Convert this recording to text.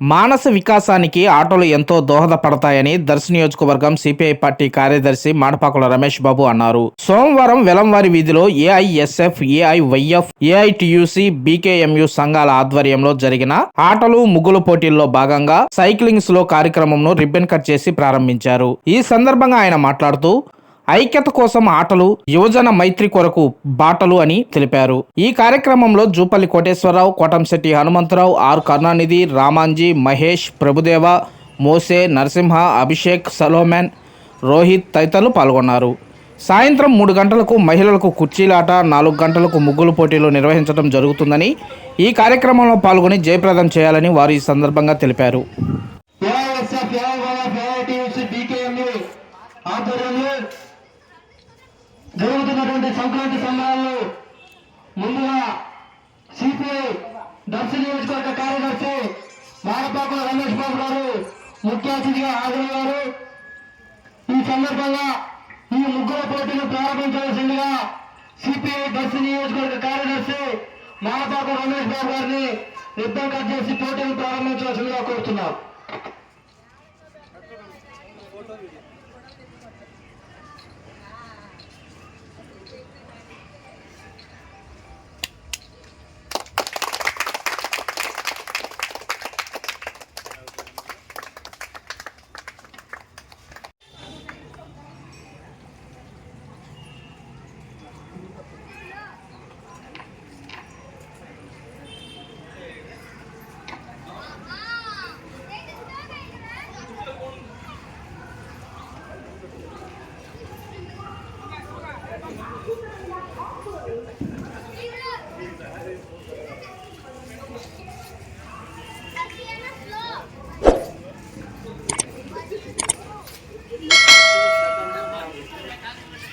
మానస వికాసానికి ఆటోలు ఎంతో దోహదపడతాయని దర్శి నియోజకవర్గం సిపిఐ పార్టీ కార్యదర్శి మాడపాకుల రమేష్ బాబు అన్నారు. సోమవారం వెలంవారి వీధిలో ఏఐఎస్ఎఫ్ ఏఐవైఎఫ్ ఏఐటియుసి బీకేఎంయు సంఘాల ఆధ్వర్యంలో జరిగిన ఆటలు ముగ్గులు పోటీల్లో భాగంగా సైక్లింగ్స్లో కార్యక్రమంను రిబ్బన్ కట్ చేసి ప్రారంభించారు. ఈ సందర్భంగా ఆయన మాట్లాడుతూ ఐక్యత కోసం ఆటలు యువజన మైత్రి కొరకు బాటలు అని తెలిపారు. ఈ కార్యక్రమంలో జూపల్లి కోటేశ్వరరావు కోటంశెట్టి హనుమంతరావు ఆర్ కరుణానిధి రామాంజీ మహేష్ ప్రభుదేవ మోసే నరసింహ అభిషేక్ సలోమెన్ రోహిత్ తదితరులు పాల్గొన్నారు. సాయంత్రం మూడు గంటలకు మహిళలకు కుర్చీలాట నాలుగు గంటలకు ముగ్గులు పోటీలు నిర్వహించడం జరుగుతుందని ఈ కార్యక్రమంలో పాల్గొని జయప్రదం చేయాలని వారు ఈ సందర్భంగా తెలిపారు. ఆధ్వర్యంలో జరుగుతున్నటువంటి సంక్రాంతి సంబరాల్లో ముందుగా సిపిఐ దర్శి నియోజకవర్గ కార్యదర్శి మారపాకుల రమేష్ బాబు గారు ముఖ్య అతిథిగా హాజరయ్యారు. ఈ సందర్భంగా ఈ ముగ్గుల పోటీలు ప్రారంభించవలసిందిగా సిపిఐ దర్శి నియోజకవర్గ కార్యదర్శి మారపాకు రమేష్ బాబు గారిని రిబ్బన్ కట్ చేసి పోటీలు ప్రారంభించవలసిందిగా కోరుతున్నాం.